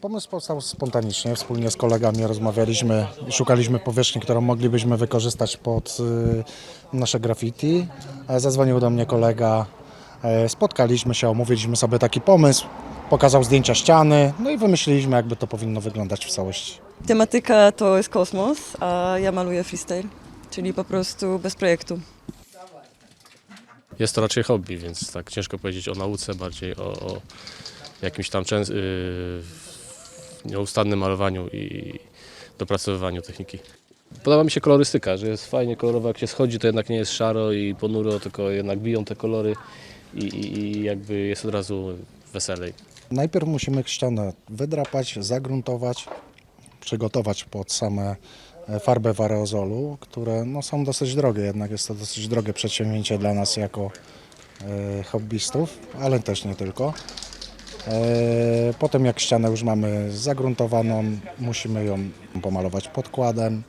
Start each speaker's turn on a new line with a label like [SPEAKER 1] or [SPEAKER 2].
[SPEAKER 1] Pomysł powstał spontanicznie. Wspólnie z kolegami rozmawialiśmy, szukaliśmy powierzchni, którą moglibyśmy wykorzystać pod y, nasze graffiti. E, Zadzwonił do mnie kolega, e, spotkaliśmy się, omówiliśmy sobie taki pomysł, pokazał zdjęcia ściany, no i wymyśliliśmy, jakby to powinno wyglądać w całości.
[SPEAKER 2] Tematyka to jest kosmos, a ja maluję freestyle, czyli po prostu bez projektu.
[SPEAKER 3] Jest to raczej hobby, więc tak ciężko powiedzieć o nauce, bardziej o, o jakimś tam częs- yy, nieustannym malowaniu i dopracowywaniu techniki. Podoba mi się kolorystyka, że jest fajnie kolorowo, jak się schodzi, to jednak nie jest szaro i ponuro, tylko jednak biją te kolory i, i, i jakby jest od razu weselej.
[SPEAKER 1] Najpierw musimy ścianę wydrapać, zagruntować, przygotować pod same e, farbę w aerozolu, które no, są dosyć drogie, jednak jest to dosyć drogie przedsięwzięcie dla nas jako e, hobbystów, ale też nie tylko. E, Potem jak ścianę już mamy zagruntowaną, musimy ją pomalować podkładem.